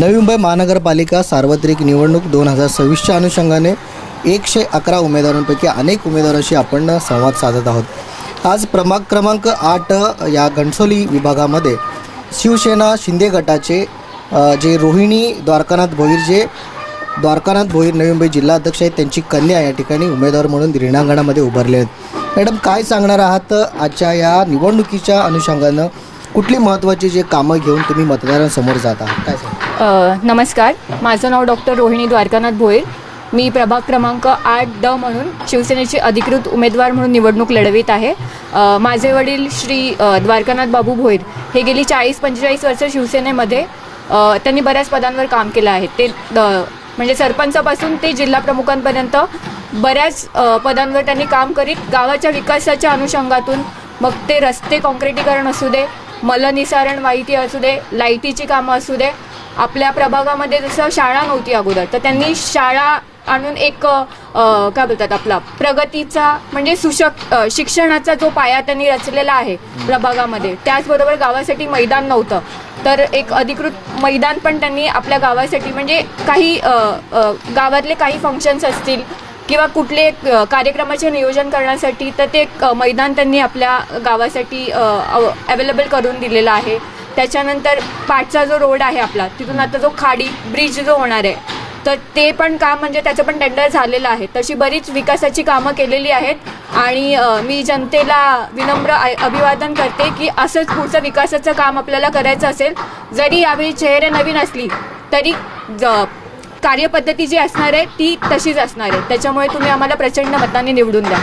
नवी मुंबई महानगरपालिका सार्वत्रिक निवडणूक दोन हजार सव्वीसच्या अनुषंगाने एकशे अकरा उमेदवारांपैकी अनेक उमेदवारांशी आपण संवाद साधत आहोत. आज क्रमांक क्रमांक आठ या घणसोली विभागामध्ये शिवसेना शिंदे गटाचे जे रोहिणी द्वारकानाथ भोईर जे द्वारकानाथ भोईर नवी मुंबई जिल्हा अध्यक्ष आहेत त्यांची कन्या या ठिकाणी उमेदवार म्हणून रिणांगणामध्ये उभारले आहेत. मॅडम काय सांगणार आहात? आजच्या या निवडणुकीच्या अनुषंगानं कुठली महत्त्वाची जे कामं घेऊन तुम्ही मतदारांसमोर जात आहात? काय सांगा नमस्कार. माझं नाव डॉक्टर रोहिणी द्वारकानाथ भोईर. मी प्रभाग क्रमांक आठ ड म्हणून शिवसेनेची अधिकृत उमेदवार म्हणून निवडणूक लढवित आहे. माझे वडील श्री द्वारकानाथ बाबू भोईर. हे गेली चाळीस पंचेचाळीस वर्ष शिवसेनेमध्ये त्यांनी बऱ्याच पदांवर काम केलं आहे. ते द- म्हणजे सरपंचापासून ते जिल्हा प्रमुखांपर्यंत बऱ्याच पदांवर त्यांनी काम करीत गावाच्या विकासाच्या अनुषंगातून मग ते रस्ते काँक्रिटीकरण असू दे मलनिसारण माहिती असू दे लाईटीची कामं असू दे आपल्या प्रभागामध्ये जसं शाळा नव्हती अगोदर तर त्यांनी शाळा आणून एक काय बोलतात आपला प्रगतीचा म्हणजे सुशक अ, शिक्षणाचा जो पाया त्यांनी रचलेला आहे प्रभागामध्ये. त्याचबरोबर गावासाठी मैदान नव्हतं. तर एक अधिकृत मैदान पण त्यांनी आपल्या गावासाठी म्हणजे काही अ, अ, गावातले काही फंक्शन्स असतील किंवा कुठले अ, कार्यक्रमाचे नियोजन करण्यासाठी तर ते एक अ, मैदान त्यांनी आपल्या गावासाठी अवेलेबल करून दिलेलं आहे. त्याच्यानंतर पाठचा जो रोड आहे आपला तिथून आता जो खाडी ब्रिज जो होणार आहे तर ते पण काम म्हणजे त्याचं पण टेंडर झालेलं आहे. तशी बरीच विकासाची कामं केलेली आहेत आणि मी जनतेला विनम्र अभिवादन करते की असंच पुढचं विकासाचं काम आपल्याला करायचं असेल जरी यावेळी चेहरे नवीन असली तरी ज- कार्यपद्धती जी असणार आहे ती तशीच असणार आहे. त्याच्यामुळे तुम्ही आम्हाला प्रचंड मताने निवडून द्या.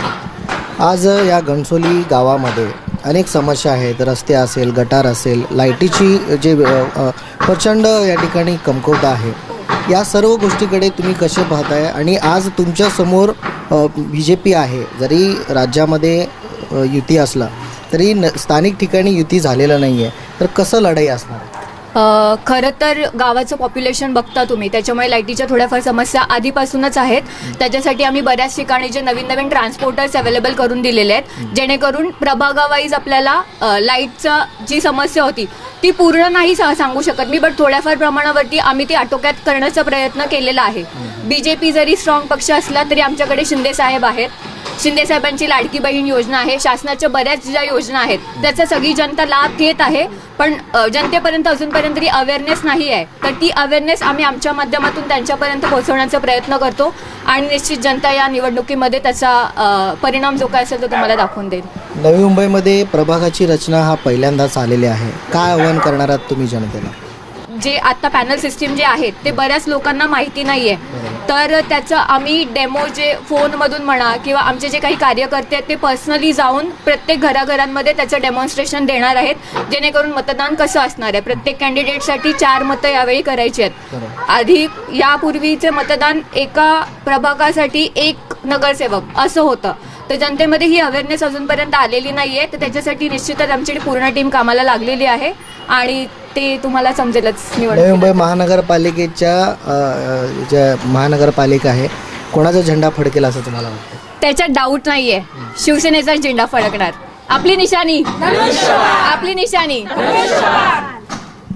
आज या घणसोली गावामध्ये अनेक समस्या आहेत. रस्ते असेल गटार असेल लाईटीची जे प्रचंड या ठिकाणी कमकोट आहे. या सर्व गोष्टीकडे तुम्ही कसे पाहताय? आणि आज तुमच्यासमोर बी जे पी आहे. जरी राज्यामध्ये युती असला तरी न स्थानिक ठिकाणी युती झालेलं नाही आहे तर कसं लढाई असणार खरं तर गावाचं पॉप्युलेशन बघता तुम्ही. त्याच्यामुळे लाईटीच्या थोड्याफार समस्या आधीपासूनच आहेत. त्याच्यासाठी आम्ही बऱ्याच ठिकाणी जे नवीन नवीन ट्रान्सपोर्टर्स अवेलेबल करून दिलेले आहेत. जेणेकरून प्रभागावाईज आपल्याला लाईटचं जी समस्या होती ती पूर्ण नाही सांगू शकत मी बट थोड्याफार प्रमाणावरती आम्ही ती आटोक्यात करण्याचा प्रयत्न केलेला आहे. बी जे पी जरी स्ट्रॉंग पक्ष असला तरी आमच्याकडे शिंदे साहेब आहेत. शिंदे साहेबांची लाडकी बहीण योजना आहे. शासनाच्या बऱ्याच ज्या योजना आहेत त्याचा सगळी जनता लाभ घेत आहे. पण जनतेपर्यंत अजूनपर्यंत तरी अवेअरनेस नाही आहे तर ती अवेअरनेस आम्ही आमच्या माध्यमातून त्यांच्यापर्यंत पोहोचवण्याचा प्रयत्न करतो आणि निश्चित जनता या निवडणुकीमध्ये त्याचा परिणाम जो काय असेल तो तुम्हाला दाखवून देईल. नवी मुंबईमध्ये प्रभागाची रचना हा पहिल्यांदाच आलेली आहे. काय आव्हान करणार आहात तुम्ही जनतेला? जे आता पॅनल सिस्टीम जे आहेत ते बऱ्याच लोकांना माहिती नाही आहे तर त्याचं आम्ही डेमो जे फोनमधून म्हणा किंवा आमचे जे काही कार्यकर्ते आहेत ते पर्सनली जाऊन प्रत्येक घराघरांमध्ये त्याचं डेमॉन्स्ट्रेशन देणार आहेत. जेणेकरून मतदान कसं असणार आहे? प्रत्येक कॅन्डिडेटसाठी चार मतं यावेळी करायची आहेत. आधी यापूर्वीचे मतदान एका प्रभागासाठी एक नगरसेवक असं होतं. तर जनतेमध्ये ही अवेअरनेस अजूनपर्यंत आलेली नाही आहे तर त्याच्यासाठी निश्चितच आमची पूर्ण टीम कामाला लागलेली आहे. आणि ते तुम्हाला समजेलच नवी निवड मुंबई महानगरपालिकेच्या अ, ज्या महानगरपालिका आहे कोणाचा झेंडा फडकेल असं तुम्हाला वाटतं त्याच्यात डाऊट नाहीये. शिवसेनेचा झेंडा फडकणार. आपली निशाणी. आपली निशाणी.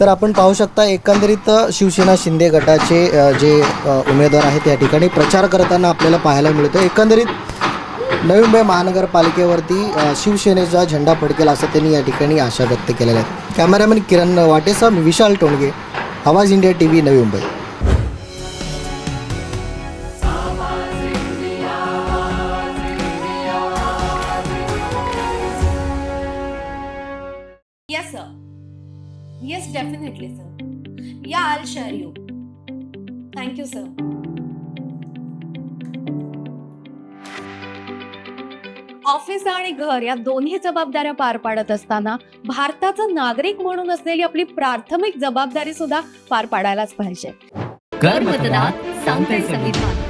तर आपण पाहू शकता एकंदरीत शिवसेना शिंदे गटाचे अ, जे अ, उमेदवार आहेत या ठिकाणी प्रचार करताना आपल्याला पाहायला मिळतो एकंदरीत नवी मुंबई महानगरपालिकेवरती शिवसेनेचा झेंडा फडकेल असं त्यांनी या ठिकाणी आशा व्यक्त केलेल्या आहेत कॅमेरामॅन किरण वाटेसा मी विशाल टोणगे आवाज India T V Navi Mumbai Yes, sir. Yes, definitely, sir. Yeah, I'll share you. Thank you, sir. Office आणि घर या दोन्ही जबाबदाऱ्या पार पाडत असताना भारताचा नागरिक म्हणून असलेली आपली प्राथमिक जबाबदारी सुद्धा पार पाडायलाच पाहिजे. कर मतदान सांगते संविधान.